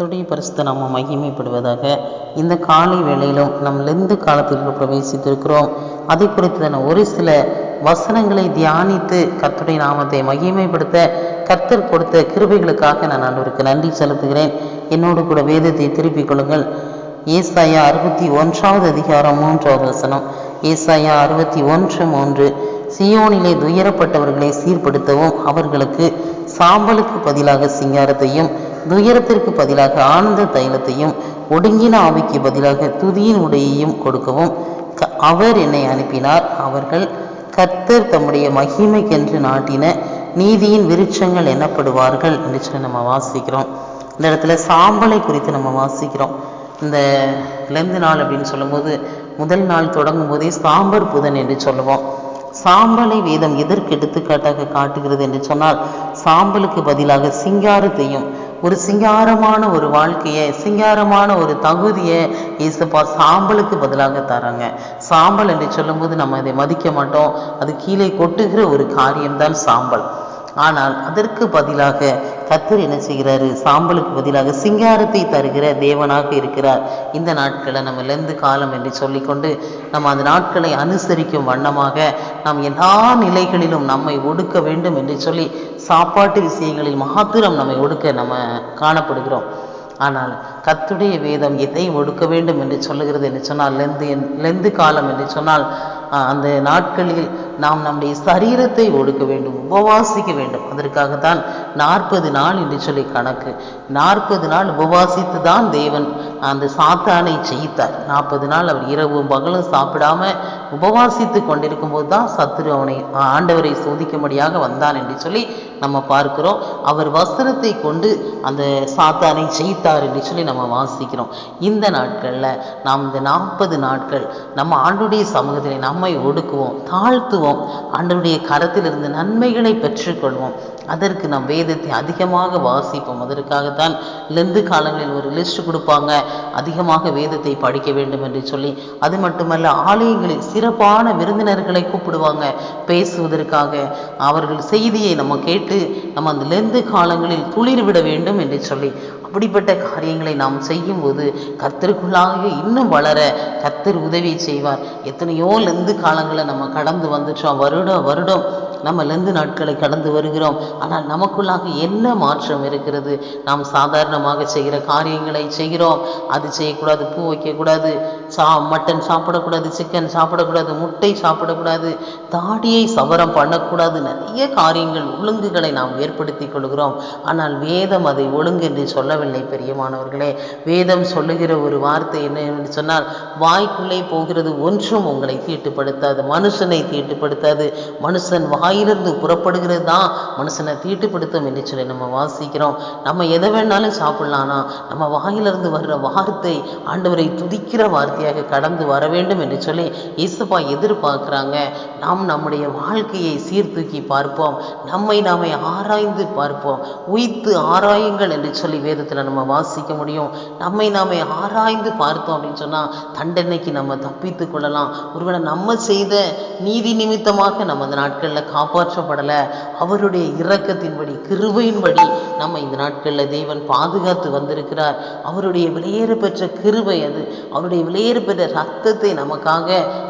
பரிசுத்த நாம மகிமைப்படுவதாக இந்த காலை வேளையிலும் நம் லெந்து காலத்திற்கு பிரவேசித்திருக்கிறோம். அதை குறித்தான ஒரு சில வசனங்களை தியானித்து கர்த்தருடைய நாமத்தை மகிமைப்படுத்த கர்த்தர் கொடுத்த கிருபைகளுக்காக நான் ஆண்டவருக்கு நன்றி செலுத்துகிறேன். என்னோடு கூட வேதத்தை திருப்பிக் கொள்ளுங்கள். ஏசாயா அறுபத்தி ஒன்றாவது அதிகாரம் மூன்றாவது வசனம். ஏசாயா அறுபத்தி ஒன்று மூன்று. சியோனிலே துயரப்பட்டவர்களை சீர்படுத்தவும் அவர்களுக்கு சாம்பலுக்கு பதிலாக சிங்காரத்தையும் துயரத்திற்கு பதிலாக ஆனந்த தைலத்தையும் ஒடுங்கின ஆவிக்கு பதிலாக துதியின் உடையையும் கொடுக்கவும். அவர் என்னை அனுப்பினார். அவர்கள் கர்த்தர் தம்முடைய மகிமைக்கென்று நாட்டின நீதியின் விருட்சங்கள் எனப்படுவார்கள் என்று சொல்லி நம்ம வாசிக்கிறோம். இந்த இடத்துல சாம்பலை குறித்து நம்ம வாசிக்கிறோம். இந்த லெந்து நாள் அப்படின்னு சொல்லும்போது முதல் நாள் தொடங்கும் போதே சாம்பர் புதன் என்று சொல்லுவோம். சாம்பலை வேதம் எதற்கு எடுத்துக்காட்டாக காட்டுகிறது என்று சொன்னால் சாம்பலுக்கு பதிலாக சிங்காரத்தையும் ஒரு சிங்காரமான ஒரு வாழ்க்கையை சிங்காரமான ஒரு தகுதியை இயேசுப்பா சாம்பலுக்கு பதிலாக தராங்க. சாம்பல் என்று சொல்லும்போது நம்ம இதை மதிக்க மாட்டோம். அது கீழே கொட்டுகிற ஒரு காரியம்தான் சாம்பல். ஆனால் அதற்கு பதிலாக கத்தர் என்ன செய்கிறாரு? சாம்பலுக்கு பதிலாக சிங்காரத்தை தருகிற தேவனாக இருக்கிறார். இந்த நாட்களை நம்ம லெந்து காலம் என்று சொல்லிக்கொண்டு நம்ம அந்த நாட்களை அனுசரிக்கும் வண்ணமாக நாம் எல்லா நிலைகளிலும் நம்மை ஒடுக்க வேண்டும் என்று சொல்லி சாப்பாட்டு விஷயங்களில் மாத்திரம் நம்மை ஒடுக்க நம்ம காணப்படுகிறோம். ஆனால் கத்துடைய வேதம் எதை ஒடுக்க வேண்டும் என்று சொல்லுகிறது என்று சொன்னால் லெந்து என்- லெந்து காலம் என்று சொன்னால் அந்த நாட்களில் நாம் நம்முடைய சரீரத்தை ஒடுக்க வேண்டும் உபவாசிக்க வேண்டும். அதற்காகத்தான் நாற்பது நாள் என்று சொல்லி கணக்கு. நாற்பது நாள் உபவாசித்து தான் தேவன் அந்த சாத்தானை ஜெயித்தார். நாற்பது நாள் அவர் இரவும் பகலும் சாப்பிடாம உபவாசித்து கொண்டிருக்கும் போது தான் சத்துரு அவனை ஆண்டவரை சோதிக்கும்படியாக வந்தான் என்று சொல்லி நம்ம பார்க்கிறோம். அவர் வஸ்திரத்தை கொண்டு அந்த சாத்தானை ஜெயித்தார் என்று சொல்லி நம்ம வாசிக்கிறோம். இந்த நாட்களில் நாம் இந்த நாற்பது நாட்கள் நம்ம ஆண்டுடைய சமூகத்தில் நம்மை ஒடுக்குவோம் தாழ்த்துவோம். ஆண்டுடைய கரத்திலிருந்து நன்மைகளை பெற்றுக்கொள்வோம். அதற்கு நாம் வேதத்தை அதிகமாக வாசிப்போம். அதற்காகத்தான் லெந்து காலங்களில் ஒரு லிஸ்ட் கொடுப்பாங்க. அதிகமாக வேதத்தை படிக்க வேண்டும் என்று சொல்லி அது மட்டுமல்ல ஆலயங்களில் சிறப்பான விருந்தினர்களை கூப்பிடுவாங்க. பேசுவதற்காக அவர்கள் செய்தியை நம்ம கேட்டு நம்ம அந்த லெந்து காலங்களில் துளிர் விட வேண்டும் என்று சொல்லி அப்படிப்பட்ட காரியங்களை நாம் செய்யும்போது கர்த்தருக்குள்ளாக இன்னும் வளர கர்த்தர் உதவி செய்வார். எத்தனையோ லெந்து காலங்களை நம்ம கடந்து வந்துட்டோம். வருடம் வருடம் நம்ம லெந்து நாட்களை கடந்து வருகிறோம். ஆனால் நமக்குள்ளாக என்ன மாற்றம் இருக்கிறது? நாம் சாதாரணமாக செய்கிற காரியங்களை செய்கிறோம். அது செய்யக்கூடாது பூ வைக்கக்கூடாது சா மட்டன் சாப்பிடக்கூடாது சிக்கன் சாப்பிடக்கூடாது முட்டை சாப்பிடக்கூடாது தாடியை சவரம் பண்ணக்கூடாது நிறைய காரியங்கள் ஒழுங்குகளை நாம் ஏற்படுத்தி கொள்கிறோம். ஆனால் வேதம் அதை ஒழுங்கு என்று சொல்லவில்லை பெரியமானவர்களே. வேதம் சொல்லுகிற ஒரு வார்த்தை என்ன என்று சொன்னால் வாய்க்குள்ளே போகிறது ஒன்றும் உங்களை தீட்டுப்படுத்தாது மனுஷனை தீட்டுப்படுத்தாது. மனுஷன் வாயிலிருந்து புறப்படுகிறது தான் மனுஷனை தீட்டுப்படுத்தும் என்று சொல்லி நம்ம வாசிக்கிறோம். நம்ம எதை வேணாலும் சாப்பிட்லானா நம்ம வாயிலிருந்து வர்ற வார்த்தை ஆண்டவரை துதிக்கிற வார்த்தை வார்த்தையாக கடந்து வர வேண்டும் என்று சொல்லி இயேசுப்பா எதிர்பார்க்குறாங்க. நாம் நம்முடைய வாழ்க்கையை சீர்தூக்கி பார்ப்போம். நம்மை நாமே ஆராய்ந்து பார்ப்போம். உயித்து ஆராயுங்கள் என்று சொல்லி வேதத்தில் நம்ம வாசிக்க முடியும். நம்மை நாமே ஆராய்ந்து பார்த்தோம் அப்படின்னு சொன்னால் தண்டனைக்கு நம்ம தப்பித்து கொள்ளலாம். ஒருவேளை நம்ம செய்த நீதி நிமித்தமாக நம்ம அந்த நாட்களில் காப்பாற்றப்படலை. அவருடைய இரக்கத்தின்படி கிருபையின்படி நம்ம இந்த நாட்களில் தேவன் பாதுகாத்து வந்திருக்கிறார். அவருடைய விலையேற பெற்ற கிருவை அது. அவருடைய விலையேற பெற்ற ரத்தத்தை நமக்காக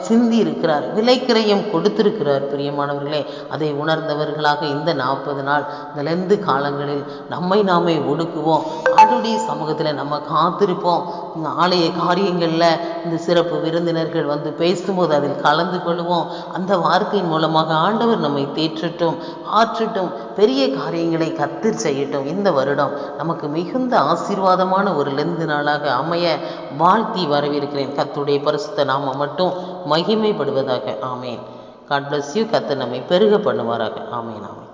சிந்தி இருக்கிறார் விலைக்கிரயம் கொடுத்திருக்கிறார் பிரியமானவர்களே. அதை உணர்ந்தவர்களாக இந்த நாற்பது நாள் இந்த லெந்து காலங்களில் நம்மை நாமே ஒடுக்குவோம். ஆண்டுடைய சமூகத்தில் நம்ம காத்திருப்போம். இந்த ஆலய காரியங்களில் இந்த சிறப்பு விருந்தினர்கள் வந்து பேசும்போது அதில் கலந்து கொள்வோம் அந்த வார்த்தையின் மூலமாக ஆண்டவர் நம்மை தேற்றட்டும் ஆற்றட்டும். பெரிய காரியங்களை கத்தர் செய்யட்டும். இந்த வருடம் நமக்கு மிகுந்த ஆசீர்வாதமான ஒரு லெந்து நாளாக அமைய வாழ்த்தி வரவேற்கிறேன். கத்துடைய பரிசுத்த நாம மட்டும் மகிமைப்படுவதாக. ஆமேன். காட் பிளஸ் யூ கத்தர் நம்மை பெருக பண்ணுவாராக. ஆமேன் ஆமேன்.